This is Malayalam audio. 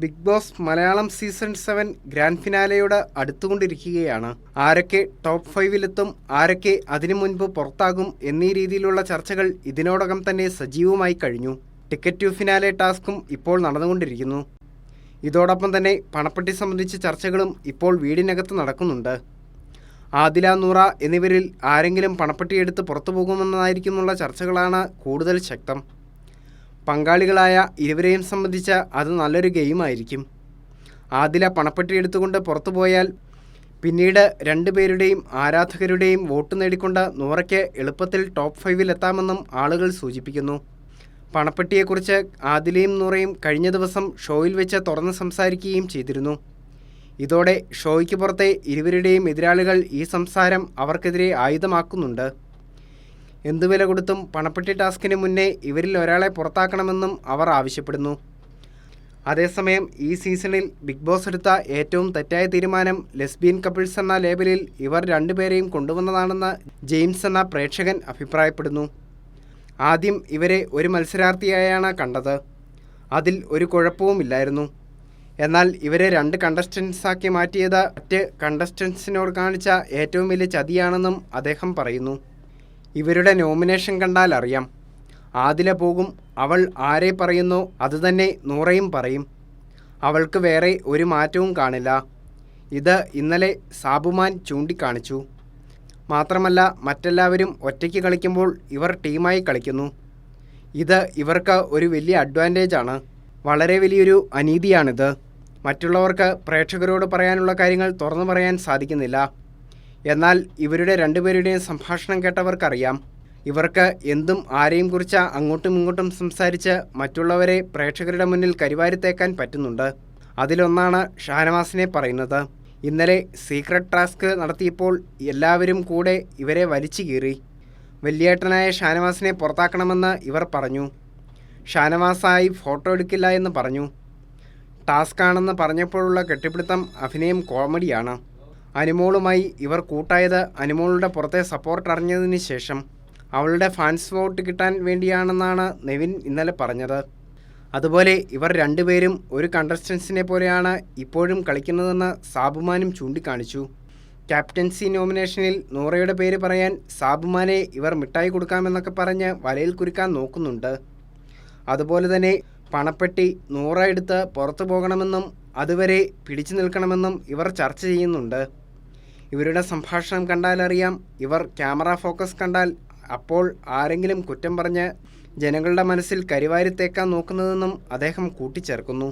Big boss Malayalam season seven grand ഫിനാലയോട് അടുത്തുകൊണ്ടിരിക്കുകയാണ്. ആരൊക്കെ ടോപ്പ് ഫൈവിലെത്തും ആരൊക്കെ അതിനു മുൻപ് പുറത്താകും എന്നീ രീതിയിലുള്ള ചർച്ചകൾ ഇതിനോടകം തന്നെ സജീവമായി കഴിഞ്ഞു. ടിക്കറ്റ് ടു ഫിനാലെ ടാസ്കും ഇപ്പോൾ നടന്നുകൊണ്ടിരിക്കുന്നു. ഇതോടൊപ്പം തന്നെ പണപ്പെട്ടി സംബന്ധിച്ച ചർച്ചകളും ഇപ്പോൾ വീടിനകത്ത് നടക്കുന്നുണ്ട്. ആദില നൂറ എന്നിവരിൽ ആരെങ്കിലും പണപ്പെട്ടി എടുത്ത് പുറത്തു പോകുമെന്നായിരിക്കുന്നുള്ള ചർച്ചകളാണ് കൂടുതൽ ശക്തം. പങ്കാളികളായ ഇരുവരെയും സംബന്ധിച്ച അത് നല്ലൊരു ഗെയിമായിരിക്കും ആദില പണപ്പെട്ടി എടുത്തുകൊണ്ട് പുറത്തു പോയാൽ പിന്നീട് രണ്ടുപേരുടെയും ആരാധകരുടെയും വോട്ട് നേടിക്കൊണ്ട് നൂറയ്ക്ക് എളുപ്പത്തിൽ ടോപ്പ് ഫൈവിൽ എത്താമെന്നും ആളുകൾ സൂചിപ്പിക്കുന്നു. പണപ്പെട്ടിയെക്കുറിച്ച് ആദിലയും നൂറയും കഴിഞ്ഞ ദിവസം ഷോയിൽ വെച്ച് തുറന്ന് സംസാരിക്കുകയും ചെയ്തിരുന്നു. ഇതോടെ ഷോയ്ക്ക് പുറത്തെ ഇരുവരുടെയും എതിരാളികൾ ഈ സംസാരം അവർക്കെതിരെ ആയുധമാക്കുന്നുണ്ട്. എന്തു വില കൊടുത്തും പണപ്പെട്ടി ടാസ്കിന് മുന്നേ ഇവരിൽ ഒരാളെ പുറത്താക്കണമെന്നും അവർ ആവശ്യപ്പെടുന്നു. അതേസമയം ഈ സീസണിൽ ബിഗ് ബോസ് എടുത്ത ഏറ്റവും തെറ്റായ തീരുമാനം ലെസ്ബിയൻ കപ്പിൾസ് എന്ന ലേബലിൽ ഇവർ രണ്ടുപേരെയും കൊണ്ടുവന്നതാണെന്ന് ജെയിംസ് എന്ന പ്രേക്ഷകൻ അഭിപ്രായപ്പെടുന്നു. ആദ്യം ഇവരെ ഒരു മത്സരാർത്ഥിയായാണ് കണ്ടത്. അതിൽ ഒരു കുഴപ്പവുമില്ലായിരുന്നു എന്നാൽ ഇവരെ രണ്ട് കണ്ടസ്റ്റൻസാക്കി മാറ്റിയത് മറ്റ് കണ്ടസ്റ്റൻസിനോട് കാണിച്ച ഏറ്റവും വലിയ ചതിയാണെന്നും അദ്ദേഹം പറയുന്നു. ഇവരുടെ നോമിനേഷൻ കണ്ടാൽ അറിയാം. ആദില പോകും അവൾ ആരെ പറയുന്നോ അതുതന്നെ നൂറയും പറയും. അവൾക്ക് വേറെ ഒരു മാറ്റവും കാണില്ല. ഇത് ഇന്നലെ സാബുമാൻ ചൂണ്ടിക്കാണിച്ചു. മാത്രമല്ല മറ്റെല്ലാവരും ഒറ്റയ്ക്ക് കളിക്കുമ്പോൾ ഇവർ ടീമായി കളിക്കുന്നു. ഇത് ഇവർക്ക് ഒരു വലിയ അഡ്വാന്റേജ് ആണ്. വളരെ വലിയൊരു അനീതിയാണിത്. മറ്റുള്ളവർക്ക് പ്രേക്ഷകരോട് പറയാനുള്ള കാര്യങ്ങൾ തുറന്നു പറയാൻ സാധിക്കുന്നില്ല. എന്നാൽ ഇവരുടെ രണ്ടുപേരുടെയും സംഭാഷണം കേട്ടവർക്കറിയാം. ഇവർക്ക് എന്തും ആരെയും കുറിച്ച് അങ്ങോട്ടും ഇങ്ങോട്ടും സംസാരിച്ച് മറ്റുള്ളവരെ പ്രേക്ഷകരുടെ മുന്നിൽ കരിവാരിത്തേക്കാൻ പറ്റുന്നുണ്ട്. അതിലൊന്നാണ് ഷാനവാസിനെ പറയുന്നത്. ഇന്നലെ സീക്രട്ട് ടാസ്ക് നടത്തിയപ്പോൾ എല്ലാവരും കൂടെ ഇവരെ വലിച്ചു കീറി. വലിയേട്ടനായ ഷാനവാസിനെ പുറത്താക്കണമെന്ന് ഇവർ പറഞ്ഞു. ഷാനവാസായി ഫോട്ടോ എടുക്കില്ല എന്ന് പറഞ്ഞു. ടാസ്ക് ആണെന്ന് പറഞ്ഞപ്പോഴുള്ള കെട്ടിപ്പിടുത്തം അഭിനയം കോമഡിയാണ്. അനുമോളുമായി ഇവർ കൂട്ടായത് അനുമോളുടെ പുറത്തെ സപ്പോർട്ട് അറിഞ്ഞതിന് ശേഷം അവളുടെ ഫാൻസ് വോട്ട് കിട്ടാൻ വേണ്ടിയാണെന്നാണ് നെവിൻ ഇന്നലെ പറഞ്ഞത്. അതുപോലെ ഇവർ രണ്ടുപേരും ഒരു കണ്ടസ്റ്റൻസിനെ പോലെയാണ് ഇപ്പോഴും കളിക്കുന്നതെന്ന് സാബുമാനും ചൂണ്ടിക്കാണിച്ചു. ക്യാപ്റ്റൻസി നോമിനേഷനിൽ നൂറയുടെ പേര് പറയാൻ സാബുമാനെ ഇവർ മിഠായി കൊടുക്കാമെന്നൊക്കെ പറഞ്ഞ് വലയിൽ കുരുക്കാൻ നോക്കുന്നുണ്ട്. അതുപോലെ തന്നെ പണപ്പെട്ടി നൂറ എടുത്ത് പുറത്തു പോകണമെന്നും അതുവരെ പിടിച്ചു നിൽക്കണമെന്നും ഇവർ ചർച്ച ചെയ്യുന്നുണ്ട്. ഇവരുടെ സംഭാഷണം കണ്ടാലറിയാം ഇവർ ക്യാമറ ഫോക്കസ് കണ്ടാൽ അപ്പോൾ ആരെങ്കിലും കുറ്റം പറഞ്ഞ് ജനങ്ങളുടെ മനസ്സിൽ കരിവാരിത്തേക്കാൻ നോക്കുന്നതെന്നും അദ്ദേഹം കൂട്ടിച്ചേർക്കുന്നു.